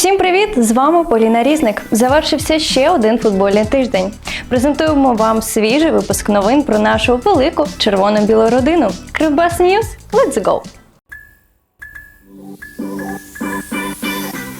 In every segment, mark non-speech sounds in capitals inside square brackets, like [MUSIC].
Всім привіт! З вами Поліна Різник. Завершився ще один футбольний тиждень. Презентуємо вам свіжий випуск новин про нашу велику червоно-білу родину. Кривбас Ньюз. Let's go!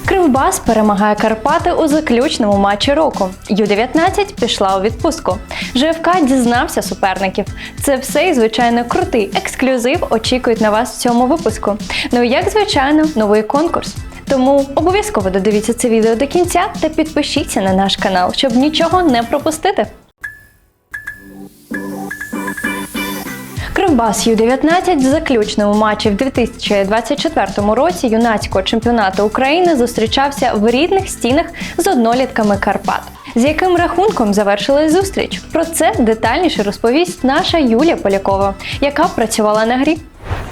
Кривбас перемагає Карпати у заключному матчі року. Ю-19 пішла у відпустку. ЖФК дізнався суперників. Це все і звичайно крутий ексклюзив очікують на вас в цьому випуску. Ну і як звичайно, новий конкурс. Тому обов'язково додивіться це відео до кінця та підпишіться на наш канал, щоб нічого не пропустити. Кривбас Ю-19 в заключному матчі в 2024 році юнацького чемпіонату України зустрічався в рідних стінах з однолітками Карпат. З яким рахунком завершилась зустріч? Про це детальніше розповість наша Юлія Полякова, яка працювала на грі.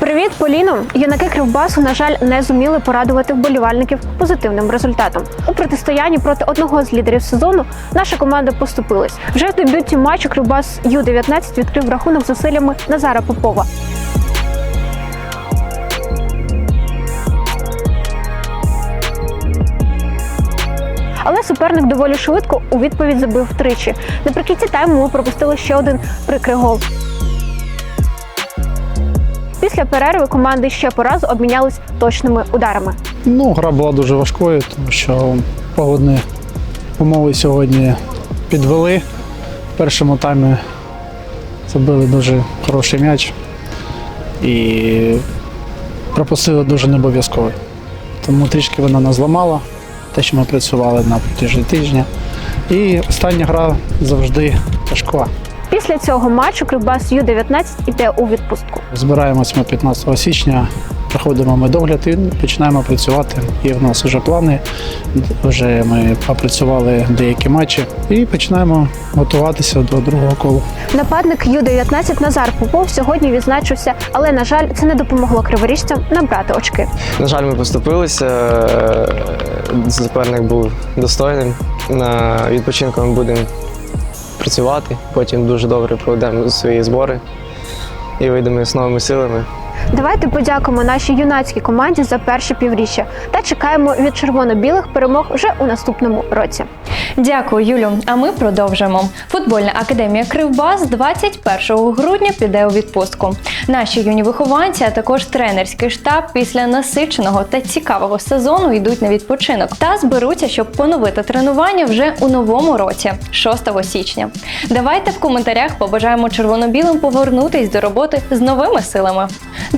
Привіт, Поліно! Юнаки Кривбасу, на жаль, не зуміли порадувати вболівальників позитивним результатом. У протистоянні проти одного з лідерів сезону наша команда поступилась. Вже в дебюті матчу Кривбас Ю-19 відкрив рахунок зусиллями Назара Попова. Але суперник доволі швидко у відповідь забив тричі. Наприкінці тайму ми пропустили ще один прикрий гол. Після перерви команди ще по разу обмінялись точними ударами. Ну, гра була дуже важкою, тому що погодні умови сьогодні підвели. В першому таймі забили дуже хороший м'яч і пропустили дуже необов'язково. Тому трішки вона нас зламала, те, що ми працювали на протяжні тижня. І остання гра завжди тяжка. Після цього матчу Кривбас Ю-19 іде у відпустку. Збираємось ми 15 січня, проходимо медогляд і починаємо працювати. Є в нас вже плани. Вже ми попрацювали деякі матчі і починаємо готуватися до другого колу. Нападник Ю-19 Назар Попов сьогодні відзначився, але на жаль, це не допомогло криворіжцям набрати очки. На жаль, ми поступилися. Е, Суперник був достойним. На відпочинку ми будемо працювати. Потім дуже добре проведемо свої збори і вийдемо з новими силами. Давайте подякуємо нашій юнацькій команді за перше півріччя та чекаємо від червоно-білих перемог вже у наступному році. Дякую, Юлю. А ми продовжимо. Футбольна академія Кривбас 21 грудня піде у відпустку. Наші юні вихованці, а також тренерський штаб після насиченого та цікавого сезону йдуть на відпочинок та зберуться, щоб поновити тренування вже у новому році, 6 січня. Давайте в коментарях побажаємо червоно-білим повернутись до роботи з новими силами.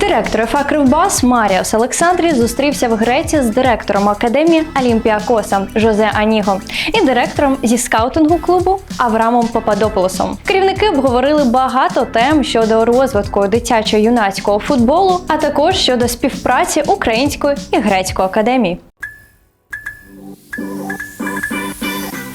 Директор ФА Кривбас Маріос Олександрі зустрівся в Греції з директором академії Олімпіакоса Жозе Аніго і директором зі скаутингу клубу Аврамом Пападополосом. Керівники обговорили багато тем щодо розвитку дитячо-юнацького футболу, а також щодо співпраці української і грецької академії.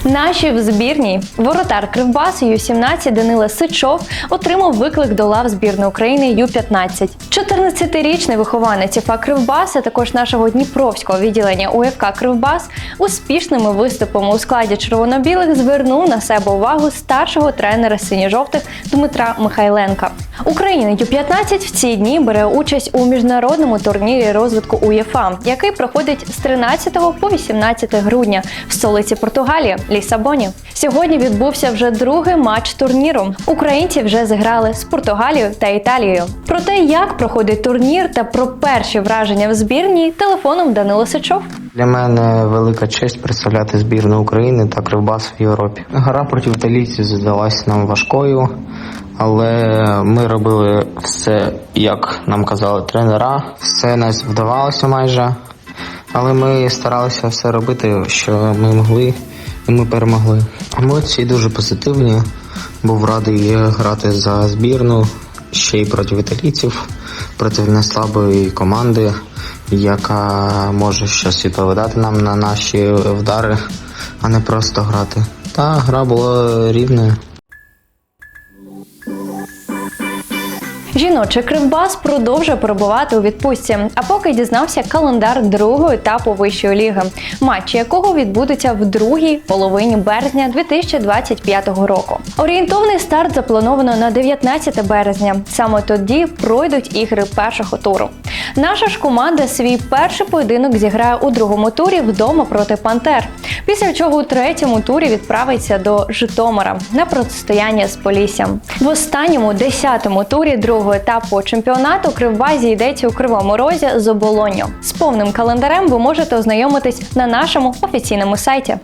Наші в збірній воротар Кривбасу Ю-17 Данила Сичов отримав виклик до лав збірної України Ю-15. 14-річний вихованець ФА Кривбас, а також нашого дніпровського відділення УФК Кривбас успішними виступами у складі червоно-білих звернув на себе увагу старшого тренера синьо-жовтих Дмитра Михайленка. Україна Ю-15 в ці дні бере участь у міжнародному турнірі розвитку УЄФА, який проходить з 13 по 18 грудня в столиці Португалії Лісабоні. Сьогодні відбувся вже другий матч турніру. Українці вже зіграли з Португалією та Італією. Про те, як проходить турнір та про перші враження в збірній, телефоном Данило Сичов. Для мене велика честь представляти збірну України та Кривбас в Європі. Гра проти італійців здалася нам важкою, але ми робили все, як нам казали тренера. Все нас вдавалося майже, але ми старалися все робити, що ми могли, і ми перемогли. Емоції дуже позитивні. Був радий грати за збірну ще й проти італійців, проти неслабої команди, яка може щось відповідати нам на наші вдари, а не просто грати. Та гра була рівною. Жіночий кривбас продовжує перебувати у відпустці. А поки дізнався календар другого етапу вищої ліги, матчі якого відбудуться в другій половині березня 2025 року. Орієнтовний старт заплановано на 19 березня. Саме тоді пройдуть ігри першого туру. Наша ж команда свій перший поєдинок зіграє у другому турі вдома проти Пантер. Після чого у третьому турі відправиться до Житомира на протистояння з Поліссям. В останньому десятому турі другого етапу чемпіонату Кривбазі йдеться у Кривому Розі з оболонню. З повним календарем ви можете ознайомитись на нашому офіційному сайті.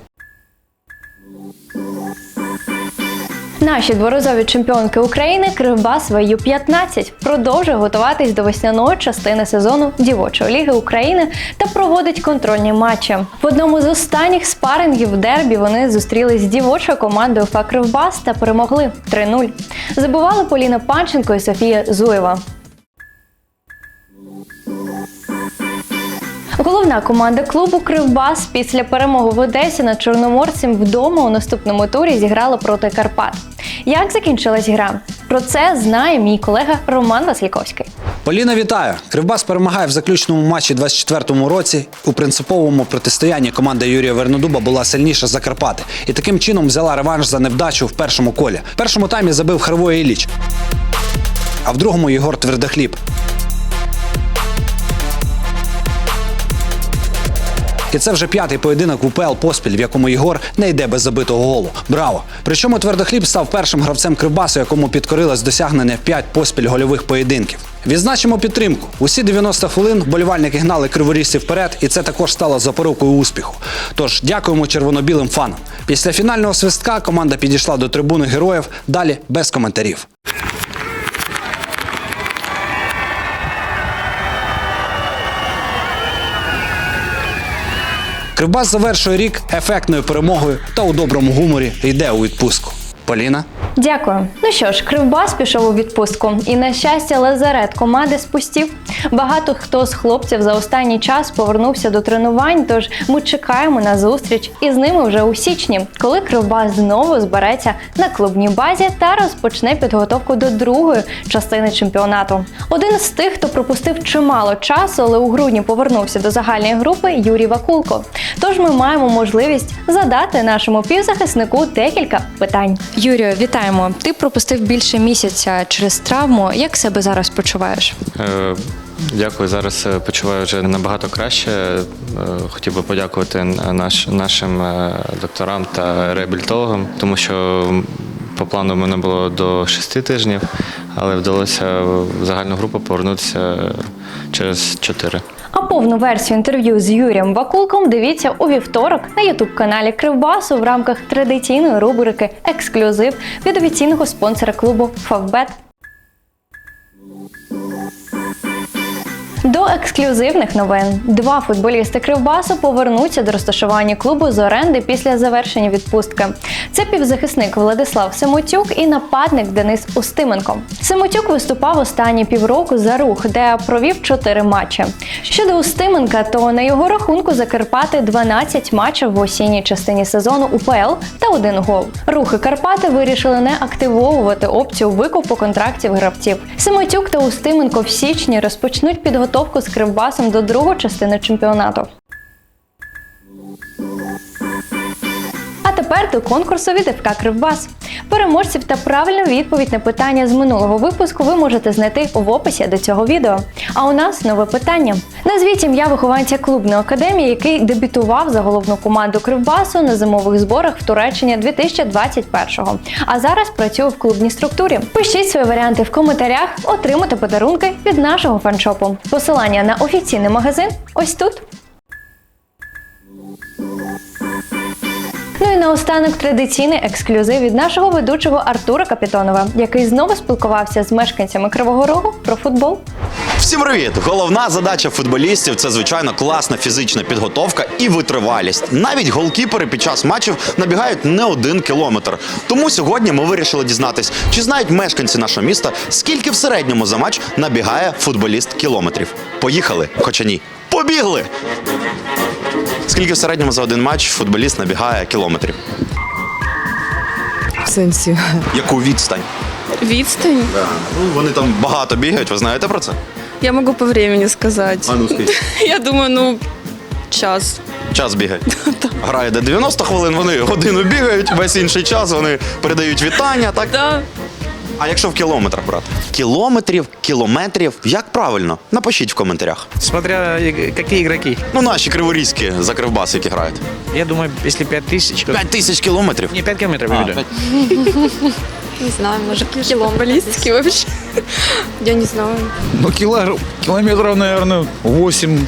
Наші дворазові чемпіонки України Кривбас ВЮ-15 продовжує готуватись до весняної частини сезону Дівочої ліги України та проводить контрольні матчі. В одному з останніх спарингів дербі вони зустрілись з дівочою командою ФА Кривбас та перемогли 3-0. Забували Поліна Панченко і Софія Зуєва. Головна команда клубу Кривбас після перемоги в Одесі над Чорноморцем вдома у наступному турі зіграла проти Карпат. Як закінчилась гра? Про це знає мій колега Роман Васильковський. Поліна, вітаю! Кривбас перемагає в заключному матчі 24-му році. У принциповому протистоянні команда Юрія Вернодуба була сильніша за Карпати і таким чином взяла реванш за невдачу в першому колі. В першому таймі забив Харвой Іліч, а в другому Єгор Твердохліб. І це вже п'ятий поєдинок в УПЛ поспіль, в якому Єгор не йде без забитого голу. Браво! Причому твердохліб став першим гравцем Кривбасу, якому підкорилось досягнення 5 поспіль гольових поєдинків. Відзначимо підтримку. Усі 90 хвилин болівальники гнали криворізців вперед, і це також стало запорукою успіху. Тож дякуємо червоно-білим фанам. Після фінального свистка команда підійшла до трибуни героїв. Далі без коментарів. Кривбас завершує рік ефектною перемогою та у доброму гуморі йде у відпустку. Поліна. Дякую. Ну що ж, Кривбас пішов у відпустку, і на щастя, лазарет команди спустів. Багато хто з хлопців за останній час повернувся до тренувань. Тож ми чекаємо на зустріч із ними вже у січні, коли Кривбас знову збереться на клубній базі та розпочне підготовку до другої частини чемпіонату. Один з тих, хто пропустив чимало часу, але у грудні повернувся до загальної групи Юрій Вакулко. Тож ми маємо можливість задати нашому півзахиснику декілька питань. Юрію, вітаємо! Ти пропустив більше місяця через травму. Як себе зараз почуваєш? Е, Дякую. Зараз е, почуваю вже набагато краще. Е, Хотів би подякувати наш, нашим е, докторам та реабілітологам, тому що по плану в мене було до 6 тижнів, але вдалося в загальну групу повернутися через 4. А повну версію інтерв'ю з Юрієм Вакулком дивіться у вівторок на ютуб-каналі Кривбасу в рамках традиційної рубрики Ексклюзив від офіційного спонсора клубу Фавбет. До ексклюзивних новин два футболісти Кривбасу повернуться до розташування клубу з оренди після завершення відпустки. Це півзахисник Владислав Семотюк і нападник Денис Устименко. Семотюк виступав останні півроку за рух, де провів чотири матчі. Щодо Устименка, то на його рахунку Закарпати 12 матчів в осінній частині сезону УПЛ та один гол. Рухи Карпати вирішили не активовувати опцію викупу контрактів гравців. Семотюк та Устименко в січні розпочнуть підготовку з Кривбасом до другої частини чемпіонату. Тепер конкурсу від ФК Кривбас. Переможців та правильну відповідь на питання з минулого випуску ви можете знайти в описі до цього відео. А у нас нове питання. Назвіть ім'я вихованця клубної академії, який дебютував за головну команду Кривбасу на зимових зборах в Туреччині 2021-го. А зараз працює в клубній структурі. Пишіть свої варіанти в коментарях, отримайте подарунки від нашого фаншопу. Посилання на офіційний магазин ось тут. Ну і наостанок традиційний ексклюзив від нашого ведучого Артура Капітонова, який знову спілкувався з мешканцями Кривого Рогу про футбол. Всім привіт! Головна задача футболістів це звичайно класна фізична підготовка і витривалість. Навіть голкіпери під час матчів набігають не один кілометр. Тому сьогодні ми вирішили дізнатись, чи знають мешканці нашого міста, скільки в середньому за матч набігає футболіст кілометрів. Поїхали, хоча ні. Побігли! Скільки в середньому за один матч футболіст набігає кілометрів? В сенсі Яку відстань? Відстань. Ну, вони там багато бігають, ви знаєте про це? Я можу по времени сказати. А ну скажіть. [LAUGHS] Я думаю, ну час. Час бігає. [LAUGHS] Грає де 90 хвилин, вони годину бігають, весь інший час вони передають вітання, так? Да. А якщо в кілометрах брати? Кілометрів, кілометрів, як правильно? Напишіть в коментарях. Смотря э, какие игроки. Ну, наші криворізькі за кривбас, які грають. Я думаю, если 5000... 5 тисяч кілометрів. Не, 5 километров, я говорю. Не знаю, може кілометрістики вообще. [LAUGHS] Я не знаю. Ну, кило- километров, наверное, 8-10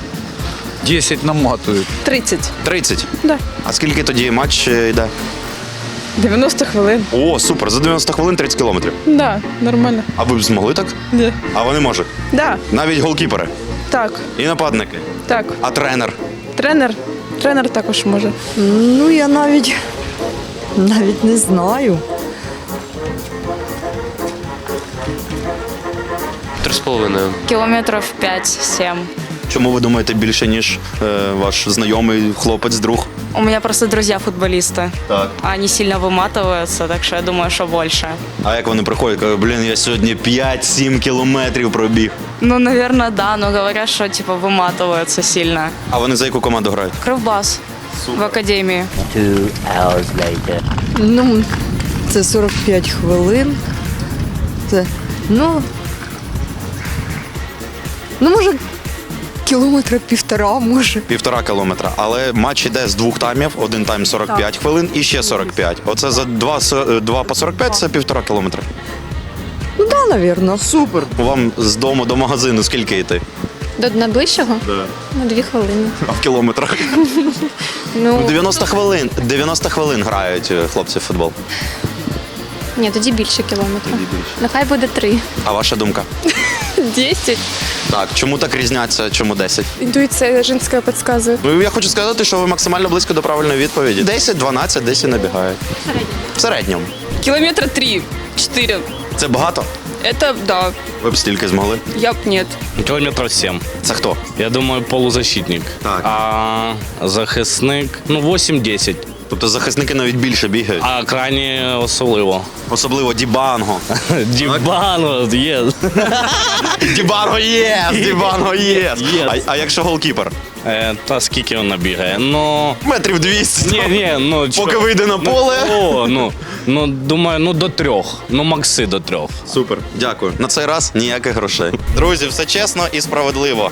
наматывают. 30. 30? Да. А скільки тоді матч е, йде? 90 хвилин. О, супер, за 90 хвилин 30 кілометрів. Да, нормально. А ви б змогли так? Да. А вони можуть. Да, Навіть голкіпери так, і нападники. так. А тренер. Тренер. Тренер також може. Ну, я навіть навіть не знаю. Три з половиною. Кілометрів 5-7. Чому ви думаєте більше, ніж е, ваш знайомий хлопець, друг? У меня просто друзья футболисты. Так. Они сильно выматываются, так что я думаю, что больше. А як вони приходять, кажуть, блін, я сьогодні 5-7 кілометрів пробіг. Ну, наверное, да, но говорят, что типа выматываются сильно. А вони за яку команду грають? Кровбас в академии. Ну, це 45 хвилин. Це, ну, ну, може, кілометра півтора, може. Півтора кілометра. Але матч іде з двох таймів: один тайм 45 хвилин і ще 45. Оце за два, с- е, два по 45 це півтора кілометра. Ну, да, навірно. Супер. Вам з дому до магазину скільки йти? До найближчого? Да. На дві хвилини. А в кілометрах? [LAUGHS] Ну, 90 хвилин. 90 хвилин грають е, хлопці в футбол. ні, тоді більше кілометрів. Нехай буде три. А ваша думка? [LAUGHS] Десять. Так, чому так різняться, чому 10? Інтуїція жінська підказує. Ну, я хочу сказати, що ви максимально близько до правильної відповіді. 10, 12, 10 набігають. В середньому. Кілометра три, чотири. Це багато? Это да, Ви б стільки змогли. я б нет. Кілометрів сім. Це хто? Я думаю, полузащитник. Так. А захисник, ну, 8-10. Тобто захисники навіть більше бігають. А крайні особливо. Особливо Дібанго. [LAUGHS] Дібано є. [LAUGHS] Дібанго єс! Дібанго! Єс. А, а якщо голкіпер? Е, Та скільки він набігає? Ну. Метрів 200. Ні, ні, ну Поки чо- вийде на ну, поле. О, ну, ну, думаю, ну до трьох. Ну, макси до трьох. Супер, дякую. На цей раз ніяких грошей. Друзі, все чесно і справедливо.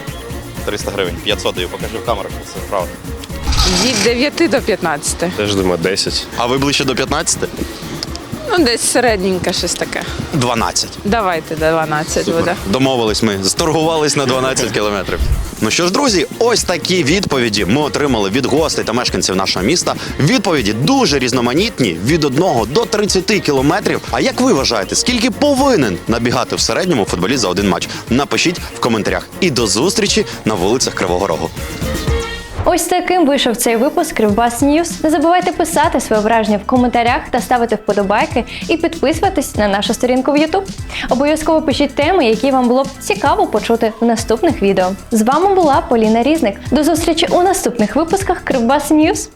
300 гривень, 500 даю, покажи в камерах, все правда. Від 9 до 15. Теж думаю, 10. А ви ближче до 15? Ну, десь середненьке щось таке. 12. Давайте до 12 буде. Домовились ми, сторгувались на 12 [LAUGHS] кілометрів. Ну що ж, друзі, ось такі відповіді ми отримали від гостей та мешканців нашого міста. Відповіді дуже різноманітні від 1 до 30 кілометрів. А як ви вважаєте, скільки повинен набігати в середньому футболіст за один матч? Напишіть в коментарях. І до зустрічі на вулицях Кривого Рогу. Ось таким вийшов цей випуск Кривбас Ньюс. Не забувайте писати своє враження в коментарях та ставити вподобайки і підписуватись на нашу сторінку в YouTube. Обов'язково пишіть теми, які вам було б цікаво почути в наступних відео. З вами була Поліна Різник. До зустрічі у наступних випусках Кривбас Ньюс.